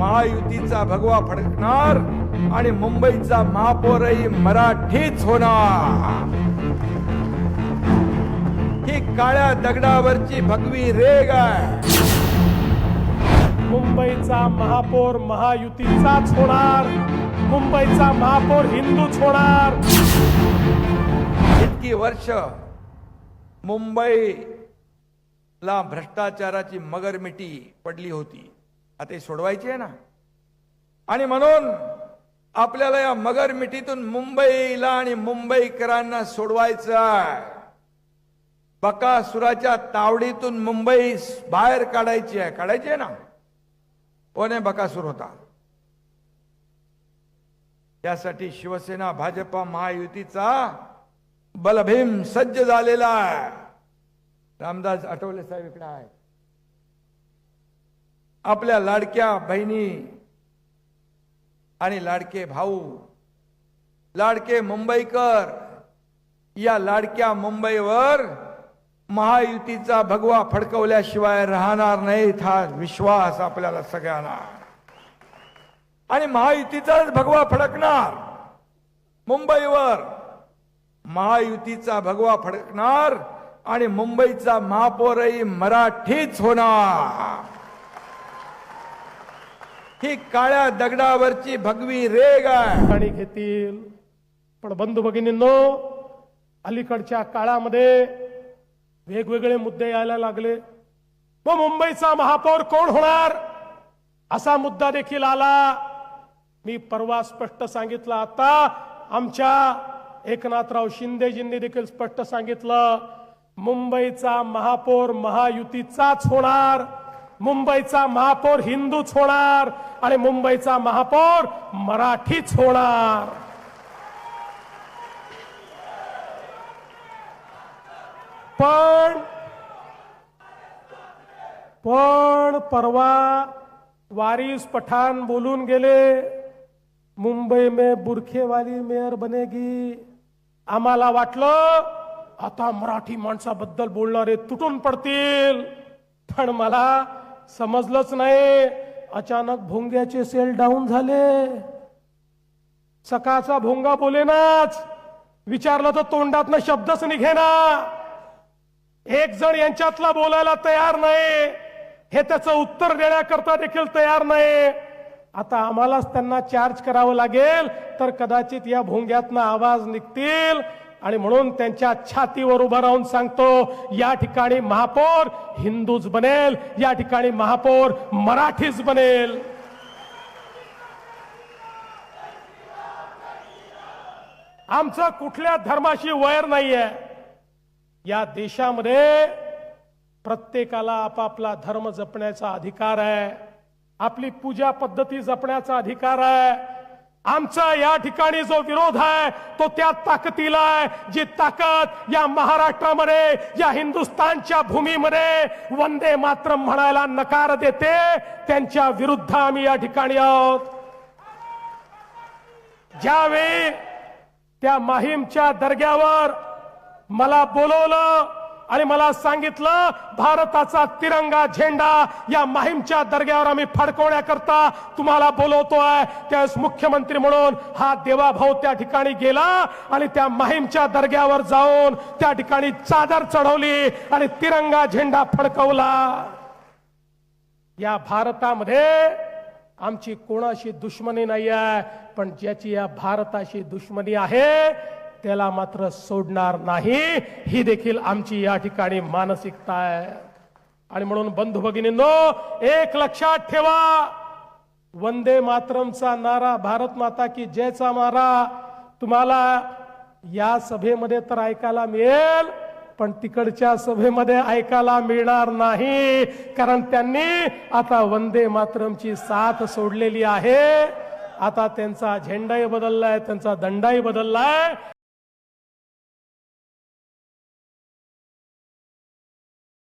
महायुतीचा भगवा फडकणार आणि मुंबईचा महापौरही मराठीच होणार. ही काळ्या दगडावरची भगवी रेग आहे. मुंबईचा महापौर महायुतीचाच होणार. मुंबईचा महापौर हिंदूच होणार. इतकी वर्ष मुंबईला भ्रष्टाचाराची मगरमिटी पडली होती. आता हे सोडवायची आहे ना. आणि म्हणून आपल्याला या मगर मिठीतून मुंबईला आणि मुंबईकरांना सोडवायचं आहे. बकासुराच्या तावडीतून मुंबई बाहेर काढायची आहे. काढायची आहे ना. कोणे बकासूर होता. त्यासाठी शिवसेना भाजपा महायुतीचा बलभीम सज्ज झालेला आहे. रामदास आठवले साहेब इकडे आहेत. आपल्या लाडक्या बहिणी आणि लाडके भाऊ लाडके मुंबईकर या लाडक्या मुंबईवर महायुतीचा भगवा फडकवल्याशिवाय राहणार नाहीत हा विश्वास आपल्याला सगळ्यांना. आणि महायुतीचाच भगवा फडकणार. मुंबईवर महायुतीचा भगवा फडकणार आणि मुंबईचा महापौरही मराठीच होणार. ही काळ्या दगडावरची भगवी रेग आहे. पाणी घेतील. पण बंधू भगिनींनो अलीकडच्या काळामध्ये वेगवेगळे मुद्दे यायला लागले. व मुंबईचा महापौर कोण होणार? असा मुद्दा देखील आला. मी परवा स्पष्ट सांगितलं आता. आमच्या एकनाथराव शिंदेजींनी देखील स्पष्ट सांगितलं. मुंबईचा महापौर महायुतीचाच होणार. मुंबईचा महापौर हिंदूच होणार आणि मुंबईचा महापौर मराठीच होणार पण पण परवा वारिस पठाण बोलून गेले मुंबई में बुरखेवाली मेयर बनेगी. आम्हाला वाटलं आता मराठी माणसाबद्दल बोलणारे तुटून पडतील. पण मला समजलंच नाही. अचानक भोंग्याचे सेल डाऊन झाले. सकाळचा भोंगा बोलेनाच. विचारलं तर तोंडातनं शब्दच निघेना. एक जण यांच्यातला बोलायला तयार नाही. हे त्याचं उत्तर देण्याकरता देखील तयार नाही. आता आम्हालाच त्यांना चार्ज करावं लागेल तर कदाचित या भोंग्यातनं आवाज निघतील. आणि म्हणून त्यांच्या छातीवर उभं राहून सांगतो या ठिकाणी महापौर हिंदूच बनेल या ठिकाणी महापौर मराठीच बनेल. आमचं कुठल्या धर्माशी वैर नाहीये. या देशामध्ये प्रत्येकाला आपापला धर्म जपण्याचा अधिकार आहे. आपली पूजा पद्धती जपण्याचा अधिकार आहे. आमचा या ठिकाणी जो विरोध आहे तो त्या ताकदीला आहे जी ताकद या महाराष्ट्रामध्ये या हिंदुस्थानच्या भूमीमध्ये वंदे मात्र म्हणायला नकार देते त्यांच्या विरुद्ध आम्ही या ठिकाणी आहोत. ज्यावेळी त्या माहीमच्या दर्ग्यावर मला बोलवलं आणि मला सांगितलं भारताचा तिरंगा झेंडा या माहीमच्या दर्ग्यावर आम्ही फडकवण्याकरता तुम्हाला बोलवतोय. त्यावेळेस मुख्यमंत्री म्हणून हा देवाभाऊ त्या ठिकाणी गेला आणि त्या माहीमच्या दर्ग्यावर जाऊन त्या ठिकाणी चादर चढवली आणि तिरंगा झेंडा फडकवला. या भारतामध्ये आमची कोणाशी दुश्मनी नाही आहे पण ज्याची या भारताशी दुश्मनी आहे त्याला मात्र सोडणार नाही. ही देखील आमची या ठिकाणी मानसिकता आहे. आणि म्हणून बंधू भगिनींनो एक लक्षात ठेवा. वंदे मातरमचा नारा भारत माता की जयचा मारा. तुम्हाला या सभेमध्ये तर ऐकायला मिळेल पण तिकडच्या सभेमध्ये ऐकायला मिळणार नाही. कारण त्यांनी आता वंदे मातरमची साथ सोडलेली आहे. आता त्यांचा झेंडाही बदललाय त्यांचा दंडाही बदललाय.